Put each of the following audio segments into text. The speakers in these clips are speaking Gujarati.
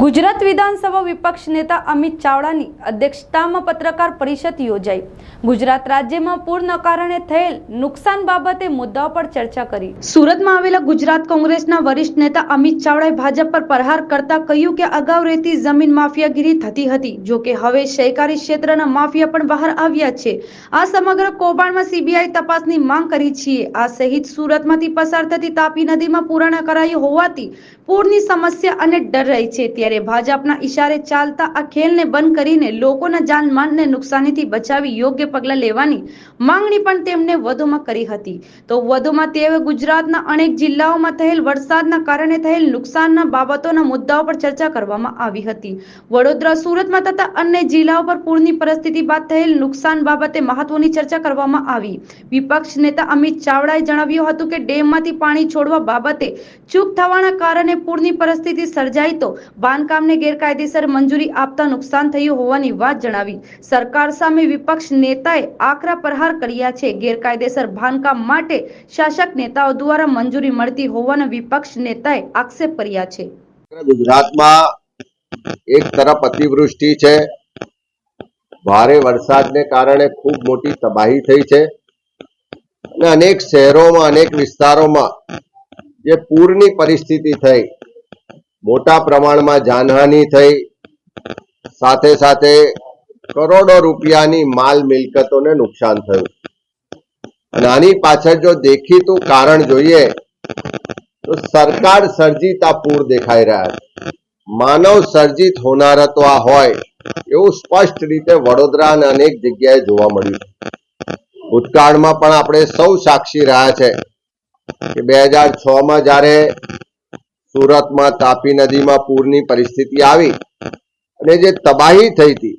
ગુજરાત વિધાનસભા વિપક્ષ નેતા અમિત ચાવડાની અધ્યક્ષતામાં પત્રકાર પરિષદ યોજાઈ. ગુજરાત રાજ્યમાં પૂરના કારણે થયેલ નુકસાન બાબતે મુદ્દાઓ પર ચર્ચા કરી. સુરતમાં આવેલા ગુજરાત કોંગ્રેસના વરિષ્ઠ નેતા અમિત ચાવડાએ ભાજપ પર પ્રહાર કરતા કહ્યું કે અગાઉ રહેતી જમીન માફિયાગીરી થતી હતી. જો કે હવે સહકારી ક્ષેત્રના માફિયા પણ બહાર આવ્યા છે. આ સમગ્ર કૌભાંડમાં સીબીઆઈ તપાસની માંગ કરી છીએ. આ સહિત સુરતમાંથી પસાર થતી તાપી નદીમાં પુરાણ કરાયું હોવાથી પૂરની સમસ્યા અને ડર રહી છે. ત્યારે ભાજપના ઈશારે ચાલતા આ ખેલને બંધ કરીને લોકોના જાનમાનને નુકસાનીથી બચાવી યોગ્ય પગલાં લેવાની માંગણી પણ તેમણે વધુમાં કરી હતી. તો વધુમાં તેઓએ ગુજરાતના અનેક જિલ્લાઓમાં થયેલ વરસાદના કારણે થયેલ નુકસાનના બાબતોના મુદ્દાઓ પર ચર્ચા કરવામાં આવી હતી. વડોદરા, સુરતમાં તથા અન્ય જિલ્લાઓ પર પૂરની પરિસ્થિતિ બાદ થયેલ નુકસાન બાબતે મહત્વની ચર્ચા કરવામાં આવી. વિપક્ષ નેતા અમિત ચાવડાએ જણાવ્યું હતું કે ડેમમાંથી પાણી છોડવા બાબતે ચૂક થવાના કારણે પૂરની પરિસ્થિતિ સર્જાઈ તો બાંધકામને ગેરકાયદેસર મંજૂરી આપતા નુકસાન થયું હોવાની વાત જણાવી સરકાર સામે વિપક્ષ નેતાએ આકરા પ્રહાર કર્યા છે. ગેરકાયદેસર બાંધકામ માટે શાસક નેતાઓ દ્વારા મંજૂરી મળતી હોવાનો વિપક્ષ નેતાએ આક્ષેપ કર્યા છે. ગુજરાતમાં એક તરફ અતિવૃષ્ટિ છે. ભારે વરસાદને કારણે ખૂબ મોટી તબાહી થઈ છે. અને અનેક શહેરોમાં, અનેક વિસ્તારોમાં જે પૂરની પરિસ્થિતિ થઈ મોટા પ્રમાણમાં જાનહાનિ થઈ. સાથે સાથે કરોડો રૂપિયાની માલ મિલકતોને નુકસાન થયું. અને પાછળ જો દેખીતું કારણ જોઈએ, તો સરકાર સર્જિત આ પૂર દેખાઈ રહ્યા છે. માનવ સર્જિત હોનારતો આ હોય, એવું સ્પષ્ટ રીતે વડોદરા અને અનેક જગ્યાએ જોવા મળ્યું ભૂતકાળમાં પણ આપણે સૌ સાક્ષી રહ્યા છે કે બે હજારમાં જ્યારે સુરતમાં તાપી નદીમાં પૂરની પરિસ્થિતિ આવી અને જે તબાહી થઈ હતી,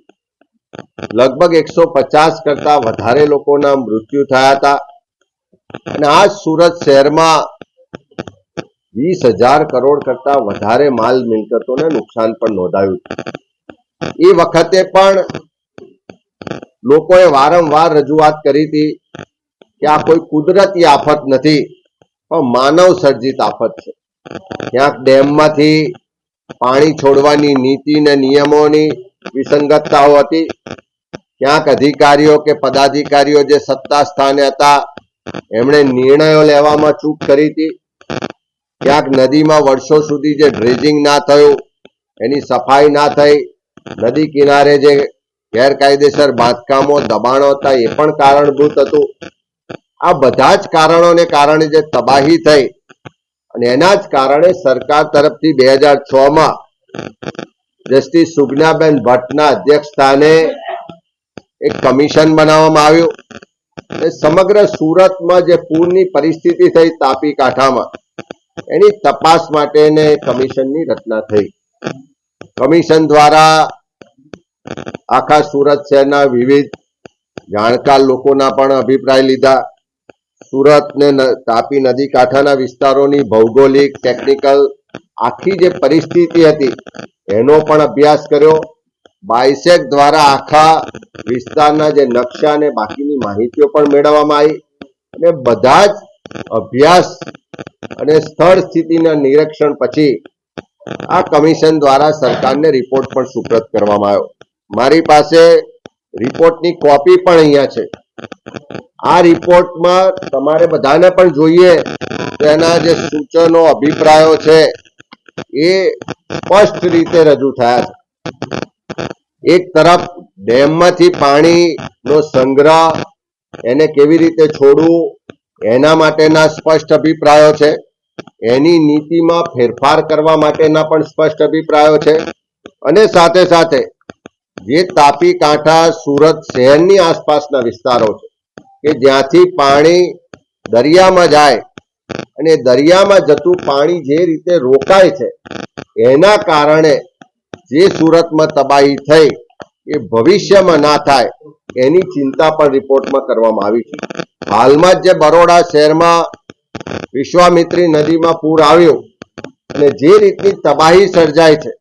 લગભગ એકસો પચાસ કરતા વધારે લોકોના મૃત્યુ થયા હતા. અને આ સુરત શહેરમાં વીસ હજાર કરોડ કરતા વધારે માલ મિલકતોને નુકસાન પણ નોંધાયું. એ વખતે પણ લોકોએ વારંવાર રજૂઆત કરી હતી કે આ કોઈ કુદરતી આફત નથી, પણ માનવ સર્જિત આફત છે. ક્યાંક ડેમમાંથી પાણી છોડવાની નીતિ ને નિયમોની વિસંગતતાઓ હતી. ક્યાંક અધિકારીઓ કે પદાધિકારીઓ જે સત્તા સ્થાને હતા, એમણે નિર્ણયો લેવામાં ચૂક કરી હતી. ક્યાંક નદીમાં વર્ષો સુધી જે ડ્રેજિંગ ના થયું, એની સફાઈ ના થઈ, નદી કિનારે જે ગેરકાયદેસર બાંધકામો, દબાણો હતા, એ પણ કારણભૂત હતું. આ બધા જ કારણોને કારણે જે તબાહી થઈ અને એના જ કારણે સરકાર તરફથી બે હજાર છ માં જસ્ટિસ સુજ્ઞાબેન ભટ્ટના અધ્યક્ષ સ્થાને એક કમિશન બનાવવામાં આવ્યું. સમગ્ર સુરતમાં જે પૂરની પરિસ્થિતિ થઈ તાપી કાંઠામાં એની તપાસ માટેને કમિશનની રચના થઈ. કમિશન દ્વારા આખા સુરત શહેરના વિવિધ જાણકાર લોકોના પણ અભિપ્રાય લીધા. સુરત ને, તાપી નદી કાંઠાના વિસ્તારોની ભૌગોલિક, ટેકનિકલ આખી જે પરિસ્થિતિ હતી, એનો પણ અભ્યાસ કર્યો. બાયસેક દ્વારા આખા વિસ્તારના જે નકશા અને બાકીની માહિતીઓ પણ મેળવવામાં આવી અને બધા જ અભ્યાસ અને સ્થળ સ્થિતિના નિરીક્ષણ પછી આ કમિશન દ્વારા સરકારને રિપોર્ટ પણ સુપ્રત કરવામાં આવ્યો. મારી પાસે રિપોર્ટની કોપી પણ અહીંયા છે. આ રિપોર્ટમાં તમારે બધાને પણ જોઈએ તેના જે સૂચનો, અભિપ્રાયો છે, એ સ્પષ્ટ રીતે રજૂ થયા છે. એક તરફ ડેમમાંથી પાણીનો સંગ્રહ એને કેવી રીતે છોડવું, એના માટેના સ્પષ્ટ અભિપ્રાયો છે. એની નીતિમાં ફેરફાર કરવા માટેના પણ સ્પષ્ટ અભિપ્રાયો છે. અને સાથે સાથે જે તાપી કાંઠા, સુરત શહેરની આસપાસના વિસ્તારો છે, કે જ્યાંથી પાણી દરિયામાં જાય અને દરિયામાં જતું પાણી જે રીતે રોકાય છે, એના કારણે જે સુરતમાં તબાહી થઈ, એ ભવિષ્યમાં ના થાય, એની ચિંતા પણ રિપોર્ટમાં કરવામાં આવી છે. હાલમાં જે બરોડા શહેરમાં વિશ્વામિત્રી નદીમાં પૂર આવ્યું અને જે રીતની તબાહી સર્જાય છે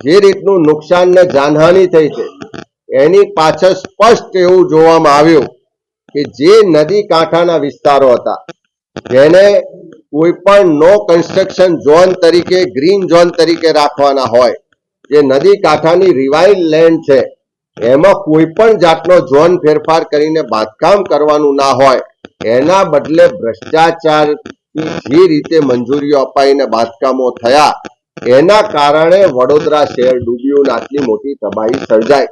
જે રીતનું નુકસાન ને જાનહાનિ થઈ છે, એની પાછળ સ્પષ્ટ એવું જોવામાં આવ્યું કે જે નદી કાંઠાના વિસ્તારો હતા, જેને કોઈ પણ નો કન્સ્ટ્રક્શન ઝોન તરીકે ગ્રીન ઝોન તરીકે રાખવાના હોય, જે નદી કાંઠાની રિવાઇલ લેન્ડ છે, એમાં કોઈ પણ જાતનો ઝોન ફેરફાર કરીને બાંધકામ કરવાનું ના હોય, એના બદલે ભ્રષ્ટાચાર જે રીતે મંજૂરીઓ અપાઈને બાંધકામો થયા એના કારણે વડોદરા શહેર ડૂબ્યું આટલી મોટી તબાહી સર્જાઈ